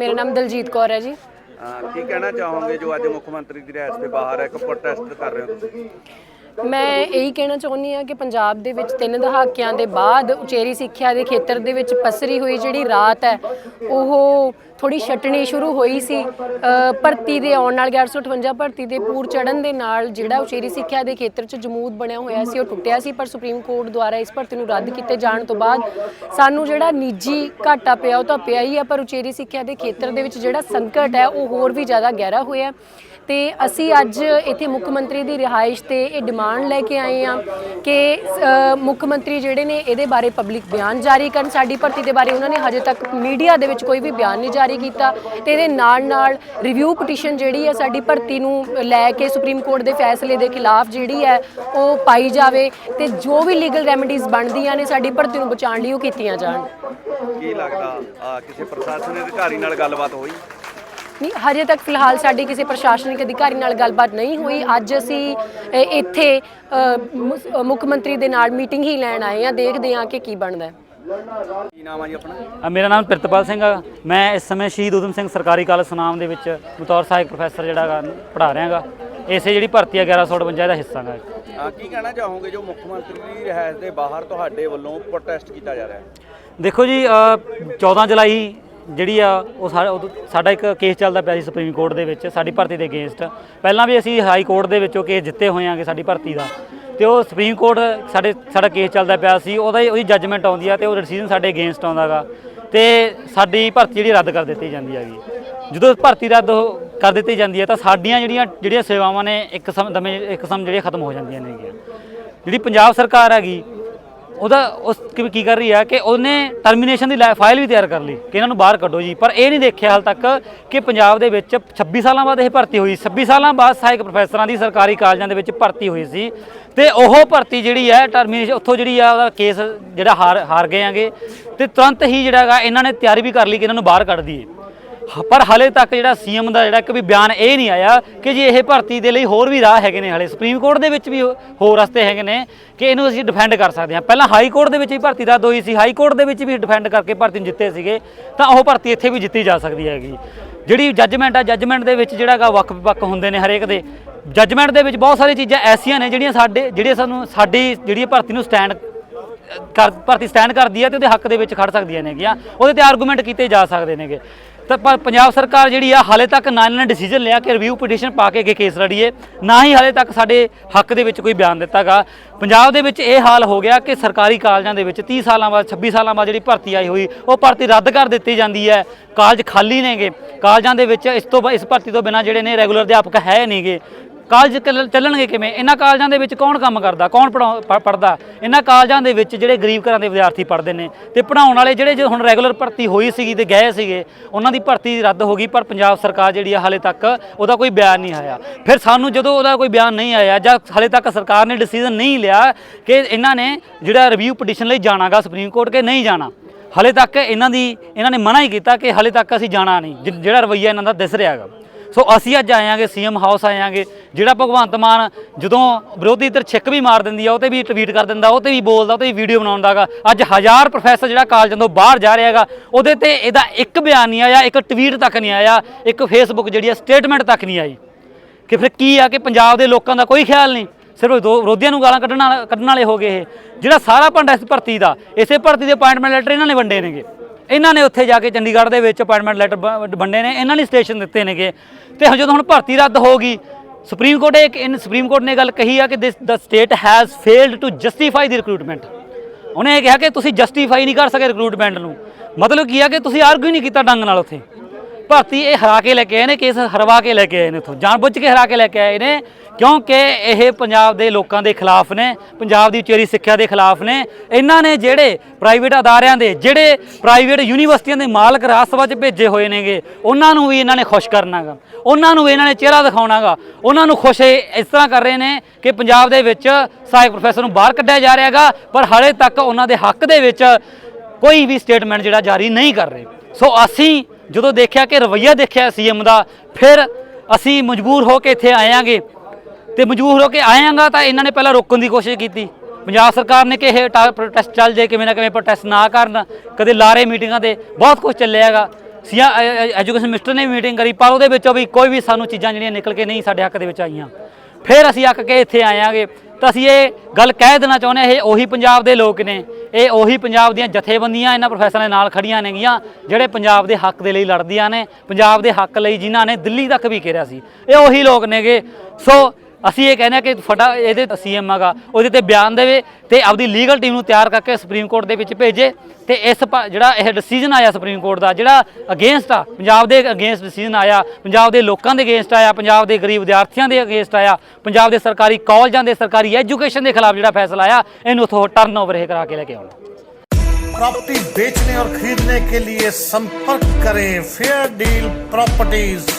ਮੇਰਾ ਨਾਮ ਦਲਜੀਤ ਕੌਰ ਹੈ ਜੀ। ਅਹ ਕੀ ਕਹਿਣਾ ਚਾਹੋਗੇ ਜੋ ਅੱਜ ਮੁੱਖ ਮੰਤਰੀ ਦੀ ਰਿਹਾਇਸ਼ ਦੇ ਬਾਹਰ ਇੱਕ ਪ੍ਰੋਟੈਸਟ ਕਰ ਰਹੇ ਹੋ ਤੁਸੀਂ। ਮੈਂ ਇਹੀ ਕਹਿਣਾ ਚਾਹੁੰਦੀ ਹਾਂ ਕਿ ਪੰਜਾਬ ਦੇ ਵਿੱਚ ਤਿੰਨ ਦਹਾਕਿਆਂ ਦੇ ਬਾਅਦ ਉਚੇਰੀ ਸਿੱਖਿਆ ਦੇ ਖੇਤਰ ਦੇ ਵਿੱਚ ਪਸਰੀ ਹੋਈ ਜਿਹੜੀ ਰਾਤ ਹੈ, ਉਹ ਥੋੜੀ ਛਟਣੀ ਸ਼ੁਰੂ ਹੋਈ ਸੀ। ਭਰਤੀ ਦੇ ਆਉਣ ਨਾਲ 1158 ਭਰਤੀ ਦੇ ਪੂਰ ਚੜਨ ਦੇ ਨਾਲ ਜਿਹੜਾ ਉਚੇਰੀ ਸਿੱਖਿਆ ਦੇ ਖੇਤਰ 'ਚ ਜਮੂਦ ਬਣਿਆ ਹੋਇਆ ਸੀ, ਉਹ ਟੁੱਟਿਆ ਸੀ, ਪਰ ਸੁਪਰੀਮ ਕੋਰਟ ਦੁਆਰਾ ਇਸ ਭਰਤੀ ਨੂੰ ਰੱਦ ਕੀਤੇ ਜਾਣ ਤੋਂ ਬਾਅਦ ਸਾਨੂੰ ਜਿਹੜਾ ਨਿੱਜੀ ਘਾਟਾ ਪਿਆ, ਉਹ ਤਾਂ ਪਿਆ ਹੀ ਹੈ, ਪਰ ਉਚੇਰੀ ਸਿੱਖਿਆ ਦੇ ਖੇਤਰ ਦੇ ਵਿੱਚ ਜਿਹੜਾ ਸੰਕਟ ਹੈ, ਉਹ ਹੋਰ ਵੀ ਜ਼ਿਆਦਾ ਗਹਿਰਾ ਹੋਇਆ। ਤੇ ਅਸੀਂ ਅੱਜ ਇੱਥੇ ਮੁੱਖ ਮੰਤਰੀ ਦੀ ਰਿਹਾਇਸ਼ ਤੇ ਇਹ ਡਿਮਾਂਡ ਲੈ ਕੇ ਆਏ ਆ ਕਿ ਮੁੱਖ ਮੰਤਰੀ ਜਿਹੜੇ ਨੇ ਇਹਦੇ ਬਾਰੇ ਪਬਲਿਕ ਬਿਆਨ ਜਾਰੀ ਕਰਨ। ਸਾਡੀ ਭਰਤੀ ਦੇ ਬਾਰੇ ਉਹਨਾਂ ਨੇ ਹਜੇ ਤੱਕ ਮੀਡੀਆ ਦੇ ਵਿੱਚ ਕੋਈ ਵੀ ਬਿਆਨ ਨਹੀਂ ਜਾਰੀ ਕੀਤਾ ਤੇ ਇਹਦੇ ਨਾਲ ਨਾਲ ਰਿਵਿਊ ਪਟੀਸ਼ਨ ਜਿਹੜੀ ਹੈ ਸਾਡੀ ਭਰਤੀ ਨੂੰ ਲੈ ਕੇ ਸੁਪਰੀਮ ਕੋਰਟ ਦੇ ਫੈਸਲੇ ਦੇ ਖਿਲਾਫ ਜਿਹੜੀ ਹੈ ਉਹ ਪਾਈ ਜਾਵੇ ਤੇ ਜੋ ਵੀ ਲੀਗਲ ਰੈਮਡੀਜ਼ ਬਣਦੀਆਂ ਨੇ ਸਾਡੀ ਭਰਤੀ ਨੂੰ ਬਚਾਉਣ ਲਈ ਉਹ ਕੀਤੀਆਂ ਜਾਣ। ਕੀ ਲੱਗਦਾ ਕਿਸੇ ਪ੍ਰਸ਼ਾਸਨਿਕ ਅਧਿਕਾਰੀ ਨਾਲ ਗੱਲਬਾਤ ਹੋਈ? ਨਹੀਂ ਹਜੇ ਤੱਕ ਫਿਲਹਾਲ ਸਾਡੀ ਕਿਸੇ ਪ੍ਰਸ਼ਾਸਨਿਕ ਅਧਿਕਾਰੀ ਨਾਲ ਗੱਲਬਾਤ ਨਹੀਂ ਹੋਈ। ਅੱਜ ਅਸੀਂ ਇੱਥੇ ਮੁੱਖ ਮੰਤਰੀ ਦੇ ਨਾਲ ਮੀਟਿੰਗ ਹੀ ਲੈਣ ਆਏ ਆ ਦੇਖਦੇ ਹਾਂ ਕਿ ਕੀ ਬਣਦਾ ਹੈ। ਕੀ ਨਾਮ ਆ ਜੀ ਆਪਣਾ? ਮੇਰਾ ਨਾਮ ਪ੍ਰਿਤਪਾਲ ਸਿੰਘ ਆ। ਮੈਂ ਇਸ ਸਮੇਂ ਸ਼ਹੀਦ ਊਧਮ ਸਿੰਘ ਸਰਕਾਰੀ ਕਾਲਜ ਸੁਨਾਮ ਦੇ ਵਿੱਚ ਬਤੌਰ ਸਹਾਇਕ ਪ੍ਰੋਫੈਸਰ ਜਿਹੜਾ ਗਾ ਪੜ੍ਹਾ ਰਿਹਾਗਾ ਇਸੇ ਜਿਹੜੀ ਭਰਤੀ ਆ 1158 ਦਾ ਹਿੱਸਾ ਗਾ ਕੀ ਕਹਿਣਾ ਚਾਹੋਗੇ ਜੋ ਮੁੱਖ ਮੰਤਰੀ ਦੀ ਰਿਹਾਇਸ਼ ਦੇ ਬਾਹਰ ਤੁਹਾਡੇ ਵੱਲੋਂ ਪ੍ਰੋਟੈਸਟ ਕੀਤਾ ਜਾ ਰਿਹਾ ਹੈ? ਦੇਖੋ ਜੀ ਅ, 14 ਜੁਲਾਈ ਜਿਹੜੀ ਆ ਉਹ ਸਾ- ਸਾਡਾ ਇੱਕ ਕੇਸ ਚੱਲਦਾ ਪਿਆ ਸੀ ਸੁਪਰੀਮ ਕੋਰਟ ਦੇ ਵਿੱਚ, ਸਾਡੀ ਭਰਤੀ ਦੇ ਅਗੇਂਸਟ ਪਹਿਲਾਂ ਵੀ ਅਸੀਂ ਹਾਈ ਕੋਰਟ ਦੇ ਵਿੱਚੋਂ ਕੇਸ ਜਿੱਤੇ ਹੋਏ ਆਂਗੇ ਸਾਡੀ ਭਰਤੀ ਦਾ। ਤੇ ਉਹ ਸੁਪਰੀਮ ਕੋਰਟ ਸਾਡੇ, ਸਾਡਾ ਕੇਸ ਚੱਲਦਾ ਪਿਆ ਸੀ, ਉਹਦਾ ਹੀ- ਉਹਦੀ ਜੱਜਮੈਂਟ ਆਉਂਦੀ ਆ ਤੇ ਉਹ ਡਿਸੀਜਨ ਸਾਡੇ ਅਗੇਂਸਟ ਆਉਂਦਾਗਾ ਤੇ ਸਾਡੀ ਭਰਤੀ ਜਿਹੜੀ ਰੱਦ ਕਰ ਦਿੱਤੀ ਜਾਂਦੀ ਹੈਗੀ। ਜਦੋਂ ਭਰਤੀ ਰੱਦ ਹੋ- ਕਰ ਦਿੱਤੀ ਜਾਂਦੀ ਹੈ ਤਾਂ ਸਾਡੀਆਂ ਜਿਹੜੀਆਂ ਜਿਹੜੀਆਂ ਸੇਵਾਵਾਂ ਨੇ ਇੱਕ ਸਮ, ਦਮੇ, ਇੱਕ ਸਮ ਜਿਹੜੀਆਂ ਖਤਮ ਹੋ ਜਾਂਦੀਆਂ ਨੇਗੀਆਂ। ਜਿਹੜੀ ਪੰਜਾਬ ਸਰਕਾਰ ਹੈਗੀ ਉਹਦਾ ਉਸ ਕੀ ਕੀ ਕਰ ਰਹੀ ਹੈ ਕਿ ਉਹਨੇ ਟਰਮੀਨੇਸ਼ਨ ਦੀ ਲੈ- ਫਾਈਲ ਵੀ ਤਿਆਰ ਕਰ ਲਈ ਕਿ ਇਹਨਾਂ ਨੂੰ ਬਾਹਰ ਕੱਢੋ ਜੀ। ਪਰ ਇਹ ਨਹੀਂ ਦੇਖਿਆ ਹਾਲ ਤੱਕ ਕਿ ਪੰਜਾਬ ਦੇ ਵਿੱਚ 26 ਸਾਲਾਂ ਬਾਅਦ ਇਹ ਭਰਤੀ ਹੋਈ। 26 ਸਾਲਾਂ ਬਾਅਦ ਸਹਾਇਕ ਪ੍ਰੋਫੈਸਰਾਂ ਦੀ ਸਰਕਾਰੀ ਕਾਲਜਾਂ ਦੇ ਵਿੱਚ ਭਰਤੀ ਹੋਈ ਸੀ। ਤੇ ਉਹ ਭਰਤੀ ਜਿਹੜੀ ਹੈ ਟਰਮੀਨੇਸ਼ਨ ਉੱਥੋਂ ਜਿਹੜੀ ਆ, ਉਹਦਾ ਕੇਸ ਜਿਹੜਾ ਹਾਰ ਹਾਰ ਗਏ ਆਂਗੇ। ਤੇ ਤੁਰੰਤ ਹੀ ਜਿਹੜਾ ਹੈਗਾ, ਇਹਨਾਂ ਨੇ ਤਿਆਰੀ ਵੀ ਕਰ ਲਈ ਕਿ ਇਹਨਾਂ ਨੂੰ ਬਾਹਰ ਕੱਢ ਦਈਏ। ਹ- ਪਰ ਹਾਲੇ ਤੱਕ ਜਿਹੜਾ ਸੀਐਮ ਦਾ ਜਿਹੜਾ ਇੱਕ ਵੀ ਬਿਆਨ ਇਹ ਨਹੀਂ ਆਇਆ ਕਿ ਜੀ ਇਹ ਭਰਤੀ ਦੇ ਲਈ ਹੋਰ ਵੀ ਰਾਹ ਹੈਗੇ ਨੇ ਹਾਲੇ। ਸੁਪਰੀਮ ਕੋਰਟ ਦੇ ਵਿੱਚ ਵੀ ਹੋ- ਹੋਰ ਰਸਤੇ ਹੈਗੇ ਨੇ ਕਿ ਇਹਨੂੰ ਅਸੀਂ ਡਿਫੈਂਡ ਕਰ ਸਕਦੇ ਹਾਂ। ਪਹਿਲਾਂ ਹਾਈ ਕੋਰਟ ਦੇ ਵਿੱਚ ਵੀ ਭਰਤੀ ਰੱਦ ਹੋਈ ਸੀ। ਹਾਈ ਕੋਰਟ ਦੇ ਵਿੱਚ ਵੀ ਡਿਫੈਂਡ ਕਰਕੇ ਭਰਤੀ ਨੂੰ ਜਿੱਤੇ ਸੀਗੇ, ਤਾਂ ਉਹ ਭਰਤੀ ਇੱਥੇ ਵੀ ਜਿੱਤੀ ਜਾ ਸਕਦੀ ਹੈਗੀ। ਜਿਹੜੀ ਜੱਜਮੈਂਟ ਆ ਜੱਜਮੈਂਟ ਦੇ ਵਿੱਚ ਜਿਹੜਾ ਗਾ ਵੱਖ ਵੱਖ ਹੁੰਦੇ ਨੇ ਹਰੇਕ ਦੇ। ਜੱਜਮੈਂਟ ਦੇ ਵਿੱਚ ਬਹੁਤ ਸਾਰੀਆਂ ਚੀਜ਼ਾਂ ਐਸੀਆਂ ਨੇ ਜਿਹੜੀਆਂ ਸਾਡੇ, ਜਿਹੜੀਆਂ ਸਾਨੂੰ, ਸਾਡੀ ਜਿਹੜੀ ਭਰਤੀ ਨੂੰ ਸਟੈਂਡ ਕਰ, ਭਰਤੀ ਸਟੈਂਡ ਕਰਦੀ ਹੈ ਤੇ ਉਹਦੇ ਹੱਕ ਦੇ ਵਿੱਚ ਖੜ ਸਕਦੀਆਂ ਨੇਗੀਆਂ। ਉਹਦੇ ਤੇ ਆਰਗੂਮੈਂਟ ਕੀਤੇ ਜਾ ਸਕਦੇ ਨੇਗੇ। ਤਾਂ ਪਰ ਪੰਜਾਬ ਸਰਕਾਰ ਜਿਹੜੀ ਆ ਹਾਲੇ ਤੱਕ ਨਾ ਇਹਨਾਂ ਨੇ ਡਿਸੀਜਨ ਲਿਆ ਕਿ ਰਿਵਿਊ ਪਟੀਸ਼ਨ ਪਾ ਕੇ ਅੱਗੇ ਕੇਸ ਲੜੀਏ। ਨਾ ਹੀ ਹਾਲੇ ਤੱਕ ਸਾਡੇ ਹੱਕ ਦੇ ਵਿੱਚ ਕੋਈ ਬਿਆਨ ਦਿੱਤਾਗਾ। ਪੰਜਾਬ ਦੇ ਵਿੱਚ ਇਹ ਹਾਲ ਹੋ ਗਿਆ ਕਿ ਸਰਕਾਰੀ ਕਾਲਜਾਂ ਦੇ ਵਿੱਚ 30 ਸਾਲਾਂ ਬਾਅਦ 26 ਸਾਲਾਂ ਬਾਅਦ ਜਿਹੜੀ ਭਰਤੀ ਆਈ ਹੋਈ, ਉਹ ਭਰਤੀ ਰੱਦ ਕਰ ਦਿੱਤੀ ਜਾਂਦੀ ਹੈ। ਕਾਲਜ ਖਾਲੀ ਨੇਗੇ। ਕਾਲਜਾਂ ਦੇ ਵਿੱਚ ਇਸ ਤੋਂ ਬਾ- ਇਸ ਭਰਤੀ ਤੋਂ ਬਿਨਾਂ ਜਿਹੜੇ ਨੇ ਰੈਗੂਲਰ ਅਧਿਆਪਕ ਹੈ ਨਹੀਂਗੇ। ਕਾਲਜ ਚੱਲ- ਚੱਲਣਗੇ ਕਿਵੇਂ? ਇਹਨਾਂ ਕਾਲਜਾਂ ਦੇ ਵਿੱਚ ਕੌਣ ਕੰਮ ਕਰਦਾ? ਕੌਣ ਪੜਦਾ ਇਹਨਾਂ ਕਾਲਜਾਂ ਦੇ ਵਿੱਚ ਜਿਹੜੇ ਗਰੀਬ ਘਰਾਂ ਦੇ ਵਿਦਿਆਰਥੀ ਪੜ੍ਹਦੇ ਨੇ ਤੇ ਪੜਾਉਣ ਵਾਲੇ ਜਿਹੜੇ ਜੋ ਹੁਣ ਰੈਗੂਲਰ ਭਰਤੀ ਹੋਈ ਸੀਗੀ ਤੇ ਗਏ ਸੀਗੇ, ਉਹਨਾਂ ਦੀ ਭਰਤੀ ਰੱਦ ਹੋ ਗਈ, ਪਰ ਪੰਜਾਬ ਸਰਕਾਰ ਜਿਹੜੀ ਆ ਹਾਲੇ ਤੱਕ ਉਹਦਾ ਕੋਈ ਬਿਆਨ ਨਹੀਂ ਆਇਆ। ਫਿਰ ਸਾਨੂੰ ਜਦੋਂ ਉਹਦਾ ਕੋਈ ਬਿਆਨ ਨਹੀਂ ਆਇਆ ਜਾਂ ਹਾਲੇ ਤੱਕ ਸਰਕਾਰ ਨੇ ਡਿਸੀਜਨ ਨਹੀਂ ਲਿਆ ਕਿ ਇਹਨਾਂ ਨੇ ਜਿਹੜਾ ਰਿਵਿਊ ਪਟੀਸ਼ਨ ਲਈ ਜਾਣਾਗਾ ਸੁਪਰੀਮ ਕੋਰਟ ਕਿ ਨਹੀਂ ਜਾਣਾ, ਹਲੇ ਤੱਕ ਇਹਨਾਂ ਦੀ, ਇਹਨਾਂ ਨੇ ਮਨਾ ਹੀ ਕੀਤਾ ਕਿ ਹਲੇ ਤੱਕ ਅਸੀਂ ਜਾਣਾ ਨਹੀਂ, ਜਿ- ਜਿਹੜਾ ਰਵਈਆ ਇਹਨਾਂ ਦਾ ਦਿਸ ਰਿਹਾ ਰਿਹਾਗਾ। ਸੋ ਅਸੀਂ ਅੱਜ ਆਏਾਂਗੇ ਸੀਐਮ ਹਾਊਸ ਆਏਾਂਗੇ ਜਿਹੜਾ ਭਗਵੰਤ ਮਾਨ ਜਦੋਂ ਵਿਰੋਧੀ ਧਿਰ ਛਿੱਕ ਵੀ ਮਾਰ ਦਿੰਦੀ ਆ, ਉਹ ਤੇ ਵੀ ਟਵੀਟ ਕਰ ਦਿੰਦਾ, ਉਹ ਤੇ ਵੀ ਬੋਲਦਾ, ਉਹ ਤੇ ਵੀ ਵੀਡੀਓ ਬਣਾਉਂਦਾਗਾ। ਅੱਜ ਹਜ਼ਾਰ ਪ੍ਰੋਫੈਸਰ ਜਿਹੜਾ ਕਾਲਜਾਂ ਤੋਂ ਬਾਹਰ ਜਾ ਰਿਹਾਗਾ ਉਹਦੇ ਤੇ ਇਹਦਾ ਇੱਕ ਬਿਆਨ ਨਹੀਂ ਆਇਆ, ਇੱਕ ਟਵੀਟ ਤੱਕ ਨਹੀਂ ਆਇਆ, ਇੱਕ ਫੇਸਬੁੱਕ ਜਿਹੜੀ ਆ ਸਟੇਟਮੈਂਟ ਤੱਕ ਨਹੀਂ ਆਈ। ਕਿ ਫਿਰ ਕੀ ਆ ਕਿ ਪੰਜਾਬ ਦੇ ਲੋਕਾਂ ਦਾ ਕੋਈ ਖਿਆਲ ਨਹੀਂ? ਸਿਰਫ ਦੋ ਵਿਰੋਧੀਆਂ ਨੂੰ ਗਾਲਾਂ ਕੱਢਣ ਵਾਲਾ- ਕੱਢਣ ਵਾਲੇ ਹੋ ਗਏ ਇਹ। ਜਿਹੜਾ ਸਾਰਾ ਪੰਡਾ ਇਸ ਭਰਤੀ ਦਾ, ਇਸੇ ਭਰਤੀ ਦੇ ਅਪਾਇੰਟਮੈਂਟ ਲੈਟਰ ਇਹਨਾਂ ਨੇ ਵੰਡੇ ਨੇਗੇ। ਇਹਨਾਂ ਨੇ ਉੱਥੇ ਜਾ ਕੇ ਚੰਡੀਗੜ੍ਹ ਦੇ ਵਿੱਚ ਅਪਾਇੰਟਮੈਂਟ ਲੈਟਰ ਵੰਡੇ ਨੇ, ਇਹਨਾਂ ਨੇ ਸਟੇਸ਼ਨ ਦਿੱਤੇ ਨੇਗੇ। ਤੇ ਹੁਣ ਜਦੋਂ ਹੁਣ ਭਰਤੀ ਰੱਦ ਹੋ ਗਈ, ਸੁਪਰੀਮ ਕੋਰਟ ਇੱਕ ਇਨ ਸੁਪਰੀਮ ਕੋਰਟ ਨੇ ਗੱਲ ਕਹੀ ਆ ਕਿ this the state has failed to justify the recruitment ਉਹਨੇ ਇਹ ਕਿਹਾ ਕਿ ਤੁਸੀਂ ਜਸਟੀਫਾਈ ਨਹੀਂ ਕਰ ਸਕੇ ਰਿਕਰੂਟਮੈਂਟ ਨੂੰ। ਮਤਲਬ ਕੀ ਆ ਕਿ ਤੁਸੀਂ ਆਰਗੂ ਨਹੀਂ ਕੀਤਾ ਡੰਗ ਨਾਲ ਉੱਥੇ। ਭਰਤੀ ਇਹ ਹਰਾ ਕੇ ਲੈ ਕੇ ਆਏ ਨੇ ਕੇਸ ਹਰਵਾ ਕੇ ਲੈ ਕੇ ਆਏ ਨੇ ਇੱਥੋਂ ਜਾਣਬੁੱਝ ਕੇ ਹਰਾ ਕੇ ਲੈ ਕੇ ਆਏ ਨੇ। ਕਿਉਂਕਿ ਇਹ ਪੰਜਾਬ ਦੇ ਲੋਕਾਂ ਦੇ ਖਿਲਾਫ ਨੇ, ਪੰਜਾਬ ਦੀ ਉਚੇਰੀ ਸਿੱਖਿਆ ਦੇ ਖਿਲਾਫ ਨੇ। ਇਹਨਾਂ ਨੇ ਜਿਹੜੇ ਪ੍ਰਾਈਵੇਟ ਅਦਾਰਿਆਂ ਦੇ, ਜਿਹੜੇ ਪ੍ਰਾਈਵੇਟ ਯੂਨੀਵਰਸਿਟੀਆਂ ਦੇ ਮਾਲਕ ਰਾਜ ਸਭਾ 'ਚ ਭੇਜੇ ਹੋਏ ਨੇਗੇ, ਉਹਨਾਂ ਨੂੰ ਵੀ ਇਹਨਾਂ ਨੇ ਖੁਸ਼ ਕਰਨਾਗਾ। ਉਹਨਾਂ ਨੂੰ ਵੀ ਇਹਨਾਂ ਨੇ ਚਿਹਰਾ ਦਿਖਾਉਣਾਗਾ। ਉਹਨਾਂ ਨੂੰ ਖੁਸ਼ ਇਹ ਇਸ ਤਰ੍ਹਾਂ ਕਰ ਰਹੇ ਨੇ ਕਿ ਪੰਜਾਬ ਦੇ ਵਿੱਚ ਸਹਾਇਕ ਪ੍ਰੋਫੈਸਰ ਨੂੰ ਬਾਹਰ ਕੱਢਿਆ ਜਾ ਰਿਹਾਗਾ, ਪਰ ਹਾਲੇ ਤੱਕ ਉਹਨਾਂ ਦੇ ਹੱਕ ਦੇ ਵਿੱਚ ਕੋਈ ਵੀ ਸਟੇਟਮੈਂਟ ਜਿਹੜਾ ਜਾਰੀ ਨਹੀਂ ਕਰ ਰਹੇ। ਸੋ ਅਸੀਂ ਜਦੋਂ ਦੇਖਿਆ ਕਿ ਰਵਈਆ ਦੇਖਿਆ ਸੀਐਮ ਦਾ, ਫਿਰ ਅਸੀਂ ਮਜਬੂਰ ਹੋ ਕੇ ਇੱਥੇ ਆਏਾਂਗੇ ਤੇ ਮਜਬੂਰ ਹੋ ਕੇ ਆਏਾਂਗਾ ਤਾਂ ਇਹਨਾਂ ਨੇ ਪਹਿਲਾਂ ਰੋਕਣ ਦੀ ਕੋਸ਼ਿਸ਼ ਕੀਤੀ। ਪੰਜਾਬ ਸਰਕਾਰ ਨੇ ਕਿ ਇਹ ਪ੍ਰੋਟੈਸਟ ਚੱਲ ਜੇ, ਕਿਵੇਂ ਨਾ ਕਿਵੇਂ ਪ੍ਰੋਟੈਸਟ ਨਾ ਕਰਨ, ਕਦੇ ਲਾਰੇ ਮੀਟਿੰਗਾਂ ਤੇ ਬਹੁਤ ਕੁਝ ਚੱਲਿਆਗਾ ਸੀਆ ਐਜੂਕੇਸ਼ਨ ਮਿਨਿਸਟਰ ਨੇ ਮੀਟਿੰਗ ਕਰੀ, ਪਰ ਉਹਦੇ ਵਿੱਚੋਂ ਵੀ ਕੋਈ ਵੀ ਸਾਨੂੰ ਚੀਜ਼ਾਂ ਜਿਹੜੀਆਂ ਨਿਕਲ ਕੇ ਨਹੀਂ ਸਾਡੇ ਹੱਕ ਦੇ ਵਿੱਚ ਆਈਆਂ। ਫਿਰ ਅਸੀਂ ਅੱਕ ਕੇ ਇੱਥੇ ਆਇਆਂਗੇ ਤਾਂ ਅਸੀਂ ਇਹ ਗੱਲ ਕਹਿ ਦੇਣਾ ਚਾਹੁੰਦੇ ਹਾਂ, ਇਹ ਉਹੀ ਪੰਜਾਬ ਦੇ ਲੋਕ ਨੇ। ਇਹ ਉਹੀ ਪੰਜਾਬ ਦੀਆਂ ਜਥੇਬੰਦੀਆਂ ਇਹਨਾਂ ਪ੍ਰੋਫੈਸਰਾਂ ਦੇ ਨਾਲ ਖੜੀਆਂ ਨੇਗੀਆਂ, ਜਿਹੜੇ ਪੰਜਾਬ ਦੇ ਹੱਕ ਦੇ ਲਈ ਲੜਦੀਆਂ ਨੇ, ਪੰਜਾਬ ਦੇ ਹੱਕ ਲਈ ਜਿਨ੍ਹਾਂ ਨੇ ਦਿੱਲੀ ਤੱਕ ਵੀ ਘੇਰਿਆ ਸੀ। ਇਹ ਉਹੀ ਲੋਕ ਨੇਗੇ। ਸੋ ਅਸੀਂ ਇਹ ਕਹਿੰਦੇ ਹਾਂ ਕਿ ਫਟਾ ਇਹਦੇ ਸੀਐਮ ਹੈਗਾ ਉਹਦੇ ਤੇ ਬਿਆਨ ਦੇਵੇ ਤੇ ਆਪਦੀ ਲੀਗਲ ਟੀਮ ਨੂੰ ਤਿਆਰ ਕਰਕੇ ਸੁਪਰੀਮ ਕੋਰਟ ਦੇ ਵਿੱਚ ਭੇਜੇ ਤੇ ਇਸ ਪ- ਜਿਹੜਾ ਇਹ ਡਿਸੀਜਨ ਆਇਆ ਸੁਪਰੀਮ ਕੋਰਟ ਦਾ ਜਿਹੜਾ ਅਗੇਂਸਟ ਆ ਪੰਜਾਬ ਦੇ ਅਗੇਂਸਟ ਡਿਸੀਜਨ ਆਇਆ ਪੰਜਾਬ ਦੇ ਲੋਕਾਂ ਦੇ ਅਗੇਂਸਟ ਆਇਆ ਪੰਜਾਬ ਦੇ ਗਰੀਬ ਵਿਦਿਆਰਥੀਆਂ ਦੇ ਅਗੇਂਸਟ ਆਇਆ ਪੰਜਾਬ ਦੇ ਸਰਕਾਰੀ ਕਾਲਜਾਂ ਦੇ ਸਰਕਾਰੀ ਐਜੂਕੇਸ਼ਨ ਦੇ ਖਿਲਾਫ ਜਿਹੜਾ ਫੈਸਲਾ ਆਇਆ ਇਹਨੂੰ ਉਥੋਂ ਟਰਨ ਓਵਰ ਇਹ ਕਰਾ ਕੇ ਲੈ ਕੇ ਆਉਣਾ प्रॉपर्टी बेचने और खरीदने के लिए संपर्क करें फेयर डील प्रॉपर्टीज